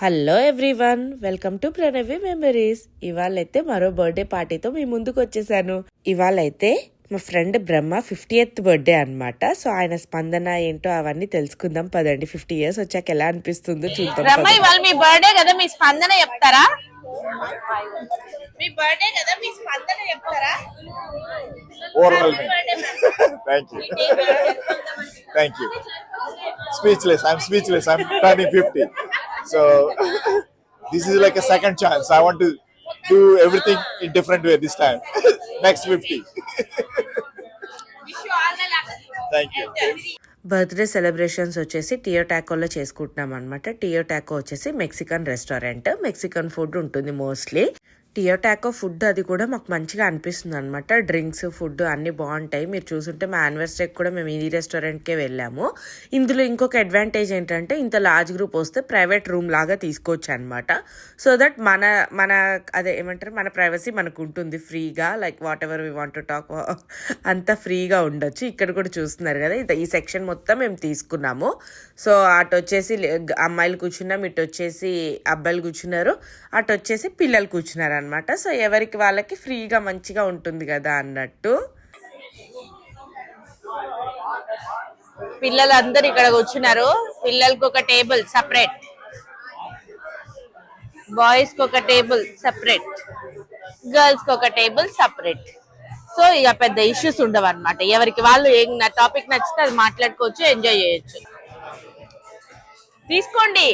Hello everyone welcome to Pranavi memories ఇవాళైతే మరో birthday పార్టీతో మీ ముందుకు వచ్చేసాను. ఇవాళైతే మా friend Brahma fiftieth birthday అనమాట సో ఆయన స్పందన ఏంటో అవన్నీ తెలుసుకుందాం పదండి. ఫిఫ్టీ ఇయర్స్ వచ్చాక ఎలా అనిపిస్తుందో చూద్దాం మీ బర్త్డే కదా మీ స్పందన చెప్తారా? మీ బర్త్డే కదా మీ స్పందన చెప్తారా you. Thank you. Speechless. I'm speechless. I'm turning 50. So this is like a second chance. I want to do everything in different way this time. Next 50. Thank you. Birthday celebrations వచ్చేసి టియోటాకోలో చేసుకుంటున్నాం అనమాట Teotaco వచ్చేసి Mexican restaurant. Mexican food ఉంటుంది mostly. Teotaco food అది కూడా మాకు మంచిగా అనిపిస్తుంది అనమాట డ్రింక్స్ ఫుడ్ అన్ని బాగుంటాయి. మీరు చూసుంటే మా యానివర్సరీకి కూడా మేము ఈ రెస్టారెంట్కే వెళ్ళాము. ఇందులో ఇంకొక అడ్వాంటేజ్ ఏంటంటే ఇంత లార్జ్ గ్రూప్ వస్తే ప్రైవేట్ రూమ్ లాగా తీసుకోవచ్చు అనమాట సో దట్ మన మన అదే ఏమంటారు? మన ప్రైవసీ మనకు ఉంటుంది ఫ్రీగా like whatever we want to talk అంతా ఫ్రీగా ఉండొచ్చు. ఇక్కడ కూడా చూస్తున్నారు కదా ఇది- ఈ సెక్షన్ మొత్తం మేము తీసుకున్నాము. సో అటు వచ్చేసి అమ్మాయిలు కూర్చున్నాం ఇటు వచ్చేసి అబ్బాయిలు కూర్చున్నారు అటు వచ్చేసి పిల్లలు కూర్చున్నారు అనమాట సో ఎవరికి వాళ్ళకి ఫ్రీగా మంచిగా ఉంటుంది కదా అన్నట్టు. పిల్లలందరూ ఇక్కడ కూర్చున్నారు పిల్లలకి ఒక టేబుల్ సపరేట్. బాయ్స్కి ఒక టేబుల్ సపరేట్. గర్ల్స్కి ఒక టేబుల్ సపరేట్. సో ఇక పెద్ద ఇష్యూస్ ఉండవు అనమాట ఎవరికి వాళ్ళు ఏం నా టాపిక్ నచ్చితే అది మాట్లాడుకోవచ్చు ఎంజాయ్ చేయొచ్చు. తీసుకోండి.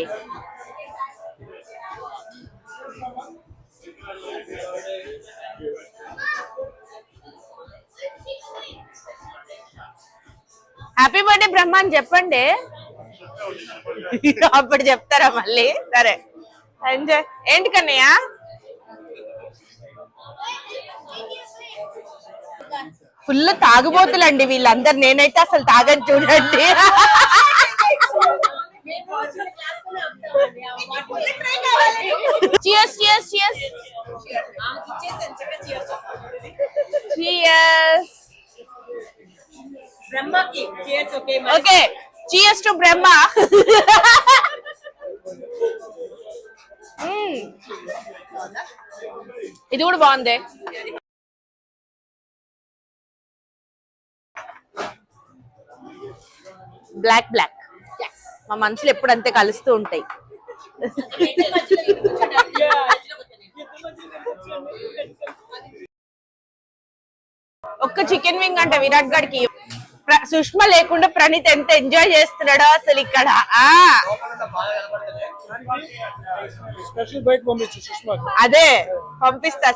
హ్యాపీ బర్త్డే బ్రహ్మ అని చెప్పండి. అప్పుడు చెప్తారా మళ్ళీ? సరే. ఎంజాయ్ ఏంటి కన్నయ్య? ఫుల్ తాగుబోతులండి వీళ్ళందరు. నేనైతే అసలు తాగని చూడండి. Cheers cheers cheers cheers okay cheers to Brahma hmm. ఇది కూడా బాగుంది. బ్లాక్ బ్లాక్ మా మనసులు ఎప్పుడు అంతే కలుస్తూ ఉంటాయి. ఒక్క చికెన్ వింగ్ అంట విరాట్ గాడికి. సుష్మ లేకుండా ప్రణీత్ ఎంత ఎంజాయ్ చేస్తున్నాడో అసలు ఇక్కడ. అదే పంపిస్తా.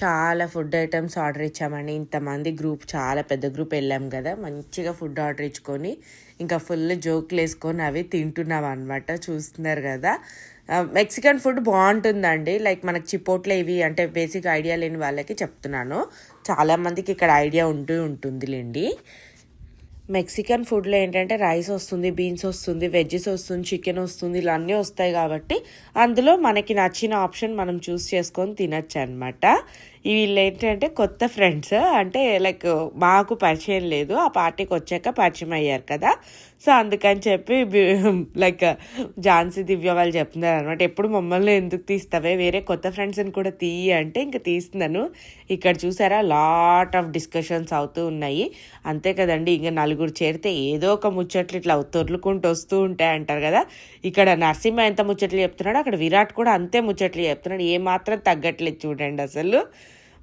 చాలా ఫుడ్ ఐటమ్స్ ఆర్డర్ ఇచ్చామండి. ఇంతమంది గ్రూప్ చాలా పెద్ద గ్రూప్ వెళ్ళాం కదా. మంచిగా ఫుడ్ ఆర్డర్ ఇచ్చుకొని ఇంకా ఫుల్ జోకులు వేసుకొని అవి తింటున్నాం అనమాట చూస్తున్నారు కదా. మెక్సికన్ ఫుడ్ బాగుంటుందండి. లైక్ మనకి చిపోట్లే ఇవి అంటే బేసిక్ ఐడియా లేని వాళ్ళకి చెప్తున్నాను. చాలా మందికి ఇక్కడ ఐడియా ఉంటూ ఉంటుందిలేండి. మెక్సికన్ ఫుడ్లో ఏంటంటే రైస్ వస్తుంది బీన్స్ వస్తుంది వెజ్జెస్ వస్తుంది చికెన్ వస్తుంది ఇలా అన్నీ వస్తాయి కాబట్టి అందులో మనకి నచ్చిన ఆప్షన్ మనం చూస్ చేసుకొని తినచ్చు అనమాట వీళ్ళు ఏంటంటే కొత్త ఫ్రెండ్స్ అంటే లైక్ మాకు పరిచయం లేదు. ఆ పార్టీకి వచ్చాక పరిచయం అయ్యారు కదా. సో అందుకని చెప్పి లైక్ ఝాన్సీ దివ్య వాళ్ళు చెప్తున్నారు అనమాట ఎప్పుడు మమ్మల్ని ఎందుకు తీస్తావే? వేరే కొత్త ఫ్రెండ్స్ని కూడా తీయి అంటే ఇంకా తీస్తున్నాను. ఇక్కడ చూసారా లాట్ ఆఫ్ డిస్కషన్స్ అవుతూ ఉన్నాయి. అంతే కదండి ఇంకా నలుగురు చేరితే ఏదో ఒక ముచ్చట్లు ఇట్లా తొర్లుకుంటూ వస్తూ ఉంటాయి అంటారు కదా. ఇక్కడ నరసింహ ఎంత ముచ్చట్లు చెప్తున్నాడో అక్కడ విరాట్ కూడా అంతే ముచ్చట్లు చెప్తున్నాడు. ఏ మాత్రం తగ్గట్లేదు చూడండి అసలు.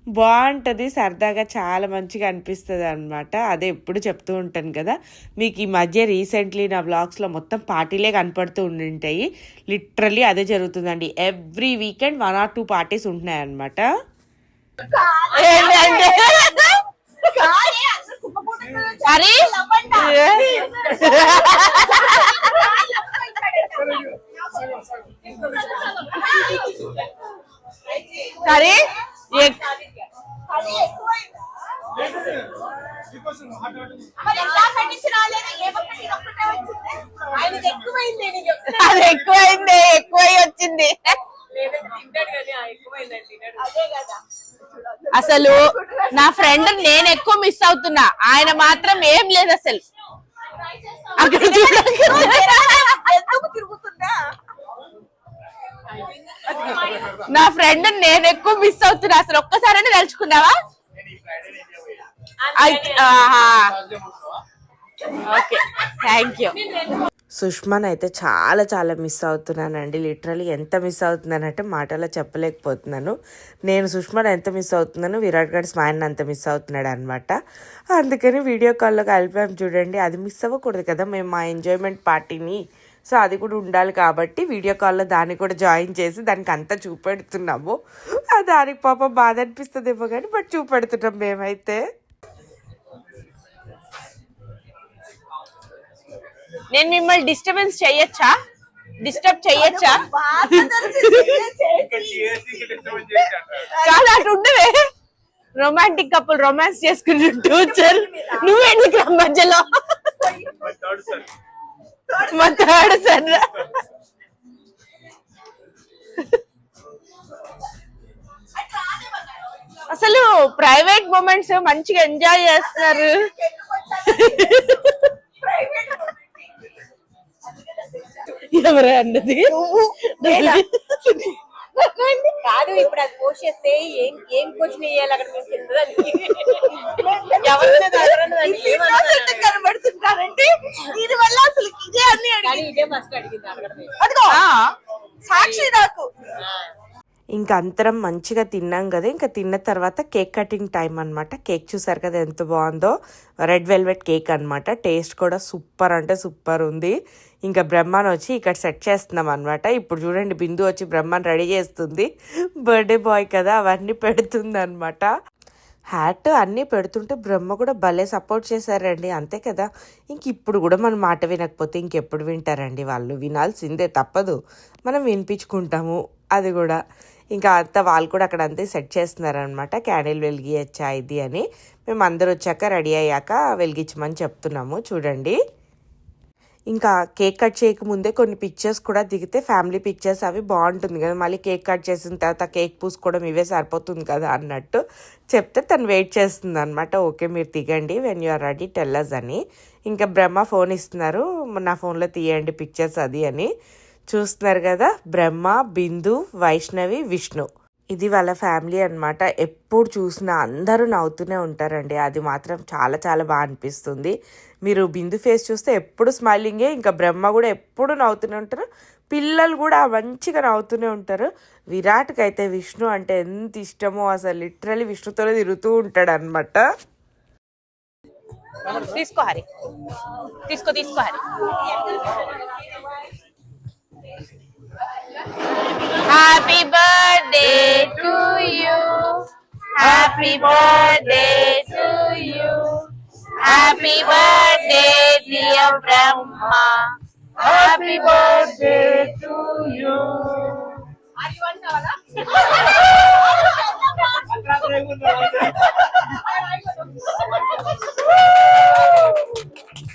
బాగుంటుంది సరదాగా చాలా మంచిగా అనిపిస్తుంది అనమాట అదే ఎప్పుడు చెప్తూ ఉంటాను కదా మీకు ఈ మధ్య రీసెంట్లీ నా బ్లాగ్స్లో మొత్తం పార్టీలే కనపడుతూ ఉండింటాయి. లిటరల్లీ అదే జరుగుతుందండి. Every weekend one or two parties ఉంటున్నాయి అనమాట ఎక్- అది ఎక్కువైంది ఎక్కువై వచ్చింది. అసలు నా ఫ్రెండ్ నేను ఎక్కువ మిస్ అవుతున్నా. ఆయన మాత్రం ఏం లేదు అసలు. అక్కడ చూడు. నా ఫ్రెండ్ నేను ఎక్కువ మిస్ అవుతున్నా. అసలు ఒక్కసారైనా తలుచుకున్నావా? ఓకే థ్యాంక్ యూ సుష్మాన్ అయితే చాలా చాలా మిస్ అవుతున్నానండి. లిటరలీ ఎంత మిస్ అవుతున్నానంటే మాటలో చెప్పలేకపోతున్నాను. నేను సుష్మాన్ ఎంత మిస్ అవుతున్నాను విరాట్ గడ్ స్మైల్ని అంత మిస్ అవుతున్నాడు అనమాట అందుకని వీడియో కాల్లో కలిపాం చూడండి. అది మిస్ అవ్వకూడదు కదా. మేము మా ఎంజాయ్మెంట్ పార్టీని సో అది కూడా ఉండాలి కాబట్టి వీడియో కాల్లో దాన్ని కూడా జాయిన్ చేసి దానికి అంతా చూపెడుతున్నాము దానికి పాపం బాధ అనిపిస్తుందేమో కానీ బట్ చూపెడుతున్నాం మేమైతే. నేను మిమ్మల్ని డిస్టర్బెన్స్ చెయ్యొచ్చా డిస్టర్బ్ చెయ్యొచ్చా అటు ఉండవే. రొమాంటిక్ కపుల్ రొమాన్స్ చేసుకుంటుంటూ వచ్చారు నువ్వెందుకు రా మధ్యలో? మా థర్డ్ సన్. అసలు ప్రైవేట్ మూమెంట్స్ మంచిగా ఎంజాయ్ చేస్తున్నారు ఎవరు అన్నది? కాదు ఇప్పుడు అది పోస్ట్ చేస్తే ఏం ఏం క్వశ్చన్ వేయాలి అక్కడ మేము కిందదానికి కనబడుతుంటారంటే దీని వల్ల అసలు ఇదే అన్ని అడిగింది. అదిగో. సాక్షి నాకు. ఇంకా అంతరం మంచిగా తిన్నాం కదా ఇంకా తిన్న తర్వాత కేక్ కటింగ్ టైం అన్నమాట. కేక్ చూసారు కదా ఎంత బాగుందో. రెడ్ వెల్వెట్ కేక్ అన్నమాట. టేస్ట్ కూడా సూపర్ అంటే సూపర్ ఉంది. ఇంకా బ్రహ్మాన్ వచ్చి ఇక్కడ సెట్ చేస్తున్నాం అనమాట ఇప్పుడు చూడండి బిందు వచ్చి బ్రహ్మాన్ రెడీ చేస్తుంది. బర్త్డే బాయ్ కదా అవన్నీ పెడుతుంది అనమాట హ్యాట్ అన్నీ పెడుతుంటే బ్రహ్మ కూడా భలే సపోర్ట్ చేశారండి. అంతే కదా? ఇంక ఇప్పుడు కూడా మన మాట వినకపోతే ఇంకెప్పుడు వింటారండి వాళ్ళు? వినాల్సిందే తప్పదు. మనం వినిపించుకుంటాము. అది కూడా. ఇంకా అంతా వాళ్ళు కూడా అక్కడ అంతే సెట్ చేస్తున్నారనమాట క్యాండిల్ వెలిగియచ్చా ఇది అని. మేము అందరు వచ్చాక రెడీ అయ్యాక వెలిగించమని చెప్తున్నాము. చూడండి. ఇంకా కేక్ కట్ చేయకముందే కొన్ని పిక్చర్స్ కూడా దిగితే ఫ్యామిలీ పిక్చర్స్ అవి బాగుంటుంది కదా. మళ్ళీ కేక్ కట్ చేసిన తర్వాత కేక్ పూసుకోవడం ఇవే సరిపోతుంది కదా అన్నట్టు చెప్తే తను వెయిట్ చేస్తుంది అనమాట ఓకే మీరు దిగండి. When you are ready tellers అని. ఇంకా బ్రహ్మ ఫోన్ ఇస్తున్నారు. నా ఫోన్లో తీయండి పిక్చర్స్ అది అని. చూస్తున్నారు కదా బ్రహ్మ బిందు వైష్ణవి విష్ణు. ఇది వాళ్ళ ఫ్యామిలీ అన్నమాట. ఎప్పుడు చూసినా అందరూ నవ్వుతూనే ఉంటారండి. అది మాత్రం చాలా చాలా బాగా అనిపిస్తుంది. మీరు బిందు ఫేస్ చూస్తే ఎప్పుడు స్మైలింగే ఇంకా బ్రహ్మ కూడా ఎప్పుడు నవ్వుతూనే ఉంటారు. పిల్లలు కూడా మంచిగా నవ్వుతూనే ఉంటారు. విరాట్కి అయితే విష్ణు అంటే ఎంత ఇష్టమో అసలు లిటరలీ విష్ణుతోనే తిరుగుతూ ఉంటాడు అనమాట తీసుకో హరి. తీసుకో తీసుకో Hari. Happy birthday to you. Happy birthday to you. Happy birthday, dear Brahma. Happy birthday to you. Woo!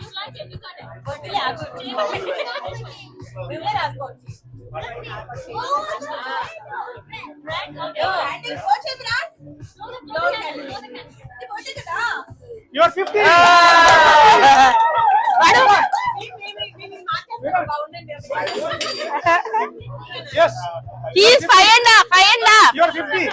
You like it, you got it. But are good. We were asked about you. Oh, the brand. Brand? Okay. Brand is what your brand? No, the brand. No, the brand. They bought it, huh? You are 50. Yes. He is five and a half. Five and a half. You are 50.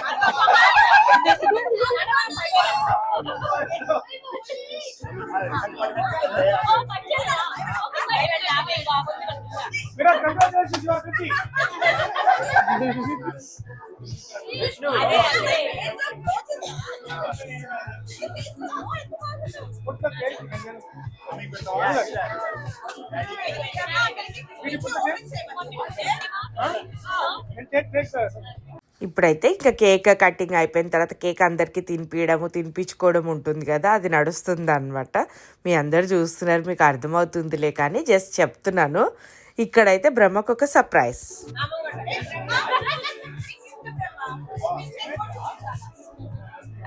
ఇప్పుడైతే ఇంకా cake cutting అయిపోయిన తర్వాత cake అందరికీ తినిపించడము తినిపించుకోవడం ఉంటుంది కదా అది నడుస్తుంది అనమాట మీ అందరు చూస్తున్నారు మీకు అర్థమవుతుందిలే కానీ జస్ట్ చెప్తున్నాను. ఇక్కడైతే బ్రహ్మకు ఒక సర్ప్రైజ్.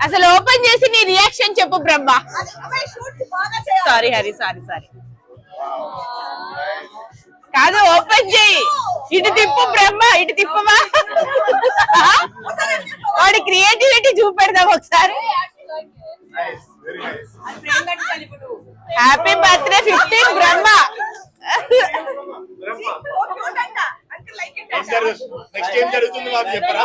అసలు ఓపెన్ చేసి నీ రియాక్షన్ చెప్పు Brahma. Sorry Hari sorry sorry కాదు ఓపెన్ చేయి. ఇటు తిప్పు బ్రహ్మ ఇటు తిప్పమా? వాడి క్రియేటివిటీ చూపెడదాం ఒకసారి. Happy birthday fifteen Brahma. Next ఏం జరుగుతుంది మాకు చెప్పరా?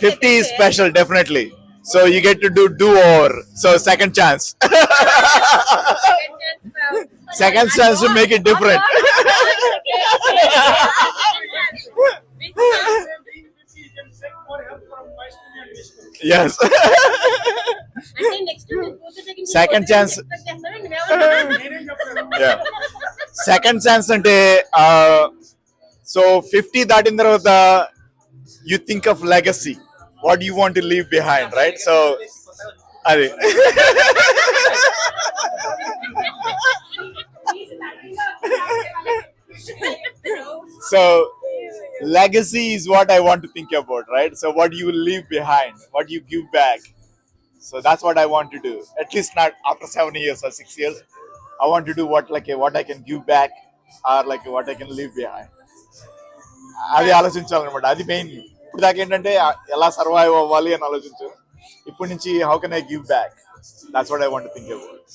50 is special, definitely. So you get to do do over. So second chance. second chance to make it different. Being 50, you can take more help from Vaishnavi and Vishnu. yes. Second chance. నేనేం చెప్పలేదు. yeah. Second chance అంటే so fifty దాటిన తర్వాత you think of legacy What you want leave behind right so అది so legacy is what I want to think about, right? So what you will leave behind, what you give back. So that's what I want to do. At least not after seven years or six years. I want to do what like what I can give back or like what I can leave behind. అది ఆలోచించాలన్నమాట అది main ఇప్పుడు దాకా ఏంటంటే ఎలా survive అవ్వాలి అని ఆలోచించాను ఇప్పటి నుంచి how can I give back that's what I want think about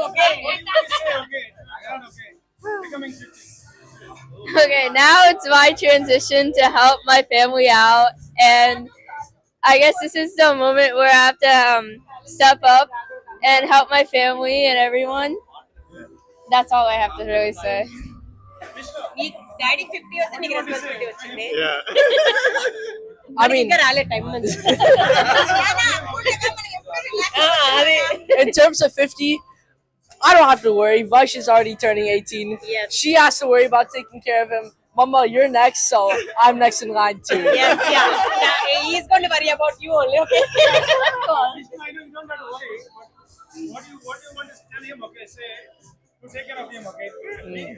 Okay, okay. Becoming 50. Okay, now it's my transition to help my family out, and I guess this is the moment where I have to um, step up and help my family and everyone. That's all I have to really say. Daddy fifty వస్తే నీకు responsibility వచ్చింది I mean, ఇంకా రాలే time నుంచి in terms of 50, I don't have to worry. Vish is already turning 18. Yes. She has to worry about taking care of him. Mama, you're next, so I'm next in line too. yes yeah he's going to worry about you only okay I know you don't have to worry, but what you what you want to tell him, okay, say to take care of him, okay.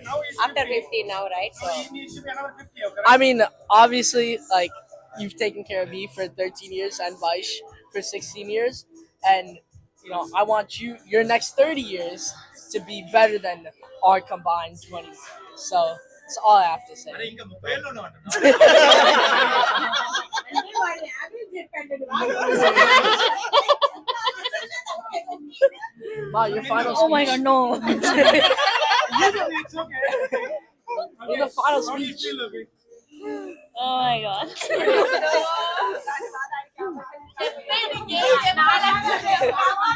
Now he's after 50 now right So so he needs to be another 50, okay. I mean, obviously, like, you've taken care of me for 13 years and Vish for 16 years. And, you know, I want you, your next 30 years, to be better than our combined 20. So, that's all I have to say. Wow, your final oh my speech. god, no. It's okay. In the final How do you speech. feel, okay? Oh my god.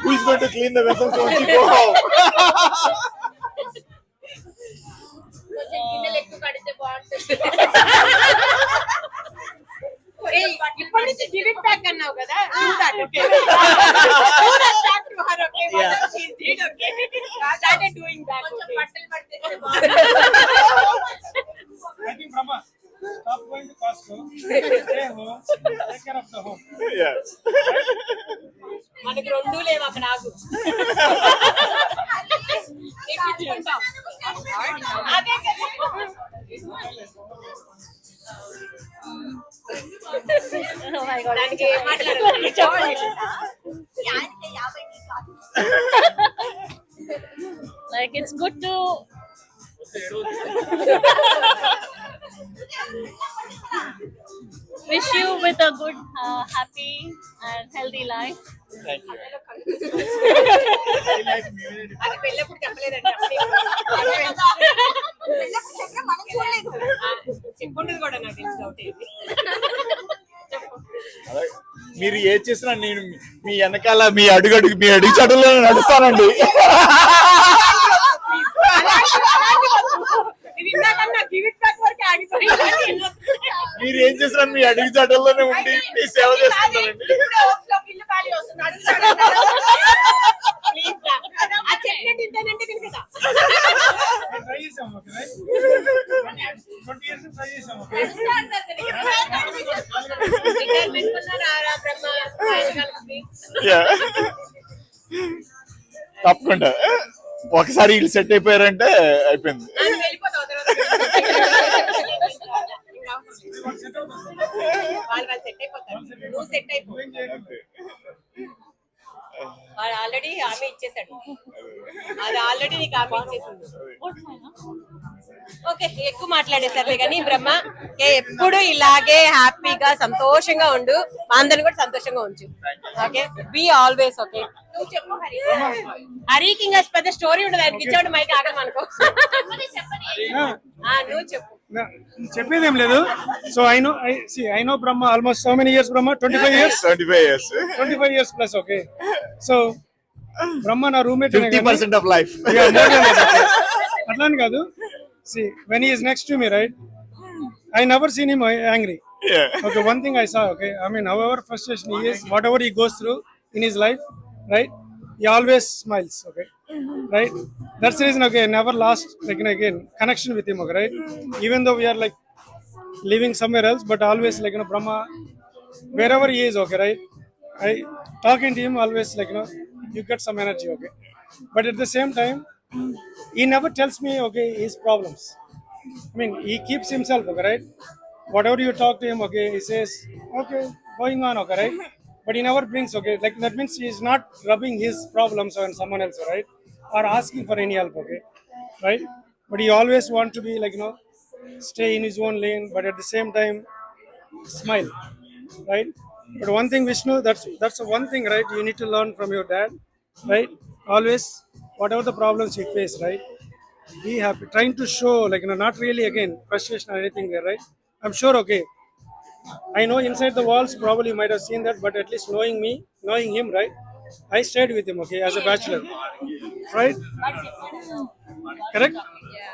Who is going to clean the vessels once you go home? ఏయ్, ఇప్పటి నుంచి give it back అన్నావు కదా do that, okay? Do that back to her, okay? Whatever she did, okay? Started doing that, okay? I think Brahma, stop going to Costco. Stay home. Take care of the home. yes. మనకి రెండు లేవు అక్కడ ఆగు like it's good to wish you with a good, uh, happy, and healthy life. అది పెళ్ళప్పుడు చెప్పలేదండి చెప్పుండదు కూడా నాకు తెలిసి డౌట్ ఏంటి అలాగే మీరు ఏది చేసినా నేను మీ వెనకాల మీ అడుగడుగు మీ అడుగు చడులో నడుస్తానండి. మీరు ఏం చేసినా మీ అడుగు చడుల్లోనే ఉండి మీ సేవ కదా ట్రై చేసాం తప్పకుండా. ఒకసారి వీళ్ళు సెట్ అయిపోయారంటే అయిపోయింది. ఆల్రెడీ హామీ ఇచ్చేసాడు అది ఆల్రెడీ నీకు హామీ ఇచ్చేసింది. ఓకే ఎక్కువ మాట్లాడేసర్లే కానీ బ్రహ్మ ఎప్పుడు ఇలాగే హ్యాపీగా సంతోషంగా ఉండు. అందరిని కూడా సంతోషంగా ఉంచు. Okay be always okay. నువ్వు చెప్పు హరి. హరికి ఇంకా పెద్ద స్టోరీ ఉండదు. ఆయనకి ఇచ్చాడు మైక్ ఆగమనుకో ఆ, నువ్వు చెప్పు. చెప్పేది ఏం లేదు. So I know I see I know Brahma almost so many years Brahma twenty five years twenty five years twenty five years plus okay so Brahma నా roommate fifty percent of life అట్లా See, when he is next to me, right? I never seen him uh, angry. Yeah. Okay, one thing I saw, okay, I mean, however frustration he is, whatever he goes through in his life, right? He always smiles, okay, right? That's the reason, okay, I never lost, like, again, connection with him, okay, right? Even though we are like living somewhere else, but always, like, you know, Brahma, wherever he is, okay, right? I talking to him always, like, you know, you get some energy, okay? But at the same time, he never tells me, okay, his problems. I mean, he keeps himself, okay, right? Whatever you talk to him, okay, he says, okay, going on, okay, right? But he never brings, okay, like that means he's not rubbing his problems on someone else, right? Or asking for any help, okay, right? But he always want to be like, you know, stay in his own lane, but at the same time, smile, right? But one thing, Vishnu, that's that's one thing, right? You need to learn from your dad, right? Always, whatever the problems you face, right? be happy trying to show like you know not really again frustration or anything there right? I'm sure okay. I know inside the walls probably you might have seen that but at least knowing me knowing him right? I stayed with him okay as a bachelor right? Correct?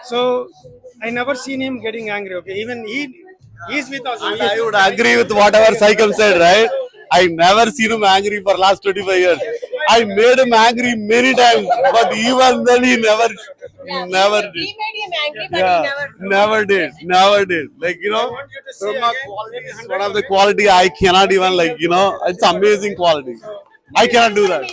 So i never seen him getting angry okay? Even he he's with us And I would agree with whatever Cycle said, right? I never seen him angry for last 25 years. I made him angry many times, but even then he never, yeah, never did. He made him angry, but yeah, he never, never did, never did. Like you know, one of the quality I cannot even like you know. It's amazing quality. I cannot do that.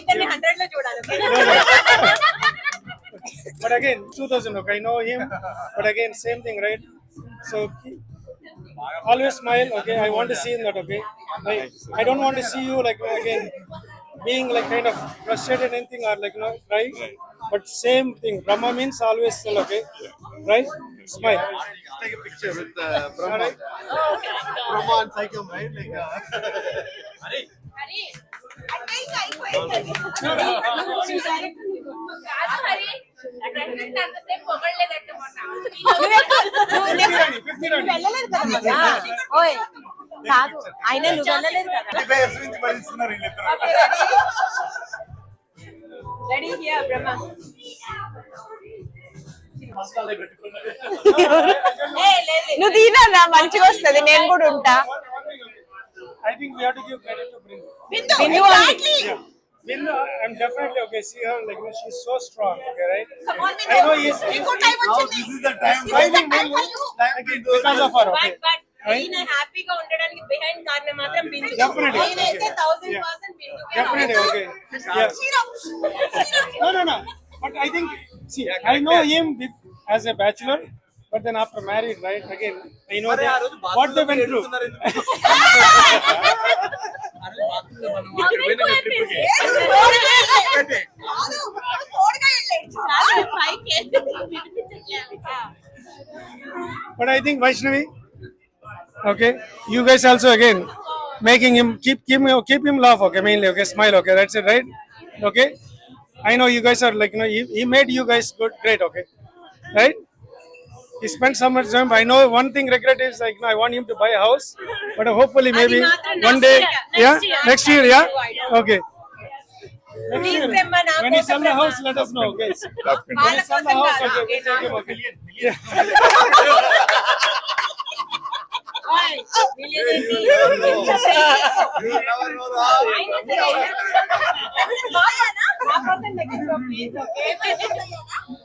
but again, 2000 okay, I know him. But again, same thing, right? So always smile. Okay, I want to see him that. Okay, like, I don't want to see you like again being like kind of frustrated anything or like you know right but same thing brahma means always still okay right smile Take a picture with uh, Brahma. Brahma and Cycle, right? Like, uh, వెళ్ళలేదు కదా మొన్న? ఓయ్ కాదు ఆయన నువ్వు వెళ్ళలేదు కదా ready here బ్రహ్మ నువ్వు తీనా మంచిగా వస్తుంది నేను కూడా ఉంటా Bindu Bindu, I'm definitely okay. See her like you know, she's so strong. Okay, right? I know he's, he's now this is the time. driving me because of her. Okay. But but ఈయన హ్యాపీగా ఉండడానికి behind కారణం మాత్రం Bindu Definitely. నేనైతే thousand Yeah. Percent Definitely, okay. Yeah. No, no, no. But I think, see, I know him with, as a bachelor, but then after married, right? Again, I know that, what they went through. Five KG వినిపించట్లేదు But I think Vaishnavi, Okay, you guys also again making him keep keep him keep him laugh. Okay, mainly okay, smile. Okay, that's it, right? Okay, I know you guys are like you know he, he made you guys good, great. Okay, right? He spent so much time. I know one thing regret is like you know, I want him to buy a house, but hopefully maybe one day, yeah, next year, yeah, okay. Next year, when you sell the house, let us know, guys. When you sell the house, okay, okay, okay, okay. Yeah.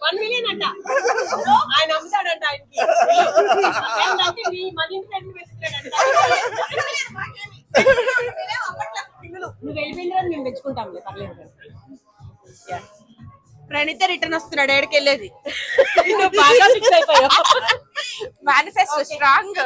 One million అంట. ఆయన అమ్ముతాడంట ఆయనకి మీ money నువ్వు వెళ్ళిపోయిన మేము తెచ్చుకుంటాం పర్లేదు Praneetha return వస్తున్నాడు ఏడికి వెళ్ళేది. మేనిఫెస్టో స్ట్రాంగ్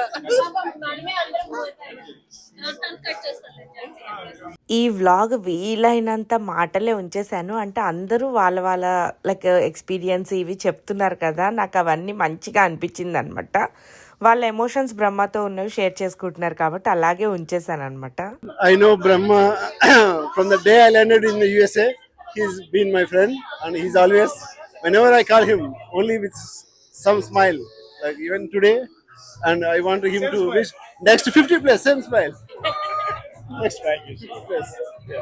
ఈ వ్లాగ్ వీలైనంత మాటలే ఉంచేశాను. అంటే అందరూ వాళ్ళ వాళ్ళ లైక్ ఎక్స్పీరియన్స్ ఇవి చెప్తున్నారు కదా నాకు అవన్నీ మంచిగా అనిపించింది అనమాట వాళ్ళ ఎమోషన్స్ బ్రహ్మతో ఉన్నవి షేర్ చేసుకుంటున్నారు కాబట్టి అలాగే ఉంచేసాను అనమాట know Brahma from the day I landed in the USA. He's been my friend, and he's always, whenever I call him, only with some smile. Like even today, and I want him to wish next 50 plus, same smile. Next 50 plus. Yeah.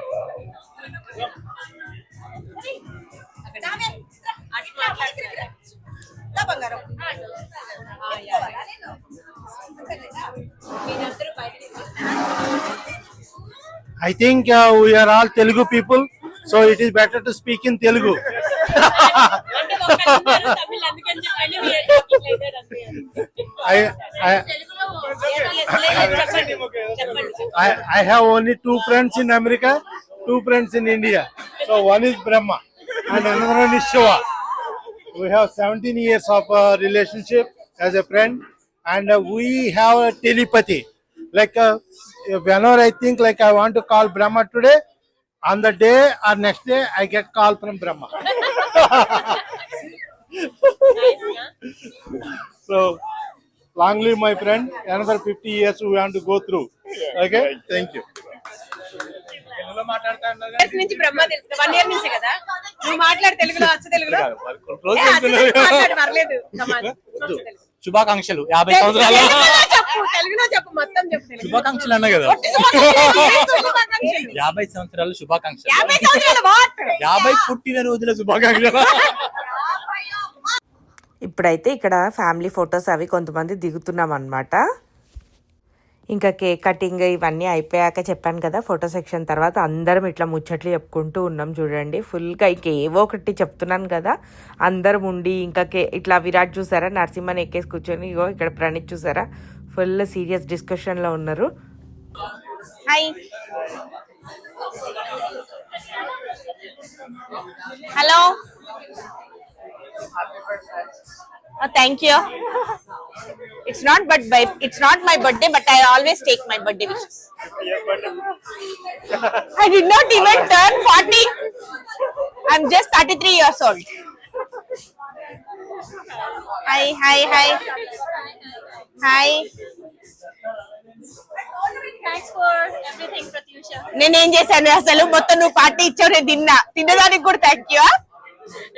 I think uh, we are all Telugu people, so it is better to speak in Telugu. Tamil అందుకని చెప్పండి మీరు topic like that అంతే. I, I, చెప్పండి చెప్పండి I, I have only two friends in America, two friends in India. So one is Brahma and another one is Shiva. We have 17 years of uh, relationship as a friend and uh, we have a telepathy. Like uh, whenever I think like I want to call Brahma today, on the day or next day I get call from Brahma. so long live my friend. Another 50 years we want to go through. Okay, thank you. Years నుంచి బ్రహ్మ తెలుసు one year నుంచి కదా నువ్వు మాట్లాడు తెలుగులో అచ్చ తెలుగులో పర్లేదు శుభాకాంక్షలు యాభై సంవత్సరాల. శుభాకాంక్షలు అన్న కదా. యాభై సంవత్సరాల శుభాకాంక్షలు? యాభై పుట్టిన రోజుల శుభాకాంక్షలు ఇప్పుడైతే ఇక్కడ ఫ్యామిలీ ఫొటోస్ అవి కొంతమంది దిగుతున్నాం అనమాట ఇంకా కేక్ కటింగ్ ఇవన్నీ అయిపోయాక చెప్పాను కదా ఫోటో సెక్షన్ తర్వాత అందరం ఇట్లా ముచ్చట్లు చెప్పుకుంటూ ఉన్నాం చూడండి. ఫుల్గా ఇంక ఏవో ఒకటి చెప్తున్నాను కదా అందరం ఉండి ఇంకా కే ఇట్లా విరాట్ చూసారా నరసింహని ఎక్కేసి కూర్చొని ఇగో ఇక్కడ ప్రణీత్ చూసారా ఫుల్ సీరియస్ డిస్కషన్లో ఉన్నారు. Hi. Hello. Thank you It's not but by it's not my birthday but I always take my birthday wishes I did not even turn forty I'm just thirty three years old hi hi hi hi Thanks for everything, Pratyusha. నేనేం చేశాను అసలు మొత్తం నువ్వు party ఇచ్చావు నేను తిన్నా తినడానికి కూడా థ్యాంక్ యూ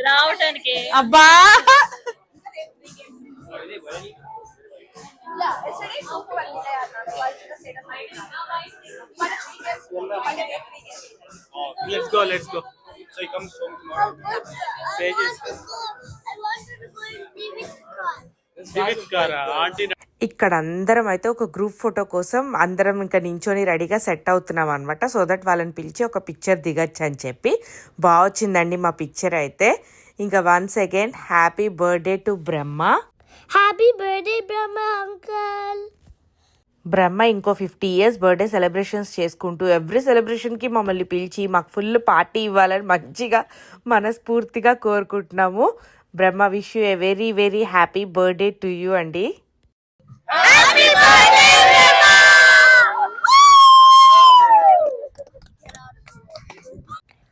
రావటానికి అబ్బా let's go let's go so ఈ కమ్స్ హోమ్ టుమారో పేజెస్ వివిత్ కార్ ఆంటీ ఇక్కడ అందరం అయితే ఒక గ్రూప్ ఫోటో కోసం అందరం ఇంకా నించొని రెడీగా సెట్ అవుతున్నాం అనమాట సో దట్ వాళ్ళని పిలిచి ఒక పిక్చర్ దిగచ్చు అని చెప్పి బాగా వచ్చిందండి మా పిక్చర్ అయితే. ఇంకా once again happy birthday to Brahma Happy birthday, Brahma uncle. Brahma ఇంకో ఫిఫ్టీ ఇయర్స్ బర్త్డే సెలబ్రేషన్స్ చేసుకుంటూ ఎవ్రీ సెలబ్రేషన్కి మమ్మల్ని పిలిచి మాకు ఫుల్ పార్టీ ఇవ్వాలని మంచిగా మనస్ఫూర్తిగా కోరుకుంటున్నాము Brahma wish you a very very happy birthday to you అండి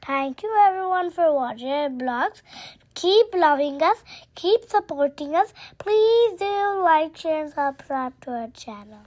Thank you everyone for watching our vlogs. Keep loving us. Keep supporting us. Please do like, share, and subscribe to our channel.